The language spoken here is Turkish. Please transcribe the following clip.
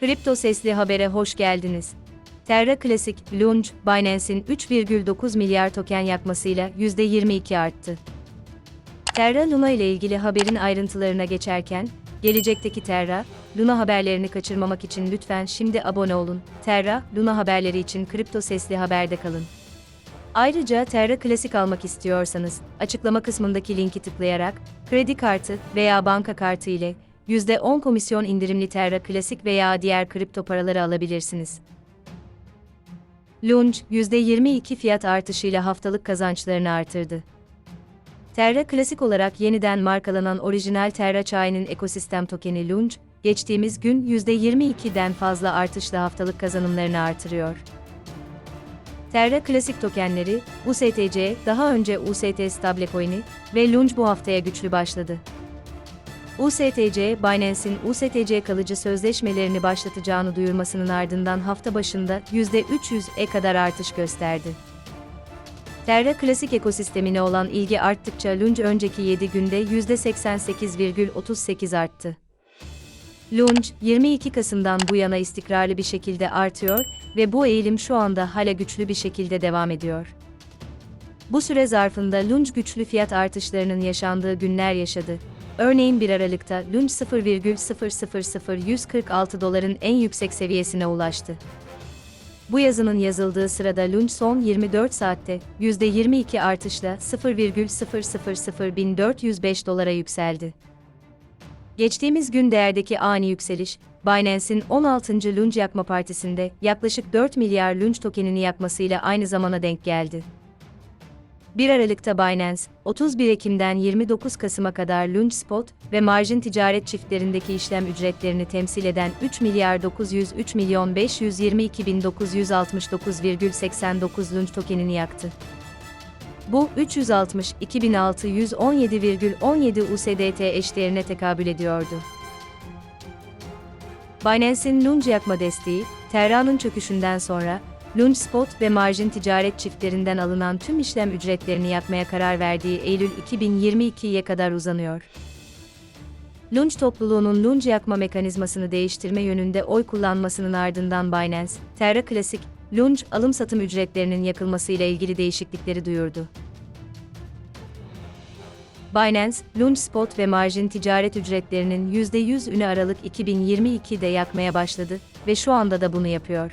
Kripto Sesli Haber'e hoş geldiniz. Terra Classic, Lunge, Binance'in 3,9 milyar token yakmasıyla %22 arttı. Terra Luna ile ilgili haberin ayrıntılarına geçerken, gelecekteki Terra, Luna haberlerini kaçırmamak için lütfen şimdi abone olun. Terra, Luna haberleri için Kripto Sesli Haber'de kalın. Ayrıca Terra Classic almak istiyorsanız, açıklama kısmındaki linki tıklayarak, kredi kartı veya banka kartı ile %10 komisyon indirimli Terra Classic veya diğer kripto paraları alabilirsiniz. Lunge, %22 fiyat artışıyla haftalık kazançlarını artırdı. Terra Klasik olarak yeniden markalanan orijinal Terra çayının ekosistem tokeni Lunge, geçtiğimiz gün %22'den fazla artışla haftalık kazanımlarını artırıyor. Terra Klasik tokenleri, USTC, daha önce UST Stablecoin'i ve Lunge bu haftaya güçlü başladı. USTC, Binance'in USTC kalıcı sözleşmelerini başlatacağını duyurmasının ardından hafta başında %300'e kadar artış gösterdi. Terra Klasik ekosistemine olan ilgi arttıkça Lunge önceki 7 günde %88,38 arttı. Lunge, 22 Kasım'dan bu yana istikrarlı bir şekilde artıyor ve bu eğilim şu anda hala güçlü bir şekilde devam ediyor. Bu süre zarfında Lunge güçlü fiyat artışlarının yaşandığı günler yaşadı. Örneğin 1 Aralık'ta Lunge 0,000146 doların en yüksek seviyesine ulaştı. Bu yazının yazıldığı sırada Lunge son 24 saatte %22 artışla 0,000405 dolara yükseldi. Geçtiğimiz gün değerdeki ani yükseliş, Binance'in 16. Lunge yakma partisinde yaklaşık 4 milyar Lunge tokenini yakmasıyla aynı zamana denk geldi. 1 Aralık'ta Binance, 31 Ekim'den 29 Kasım'a kadar Lunge Spot ve marjin ticaret çiftlerindeki işlem ücretlerini temsil eden 3 milyar 903 milyon 522 bin 969,89 Lunge tokenini yaktı. Bu 362.617,17 USDT eşdeğerine tekabül ediyordu. Binance'in Lunge yakma desteği, Terra'nın çöküşünden sonra, Lunge Spot ve marjin ticaret çiftlerinden alınan tüm işlem ücretlerini yakmaya karar verdiği Eylül 2022'ye kadar uzanıyor. Lunge topluluğunun Lunge yakma mekanizmasını değiştirme yönünde oy kullanmasının ardından Binance, Terra Classic, Lunge alım-satım ücretlerinin yakılmasıyla ilgili değişiklikleri duyurdu. Binance, Lunge Spot ve marjin ticaret ücretlerinin %100 ünü Aralık 2022'de yakmaya başladı ve şu anda da bunu yapıyor.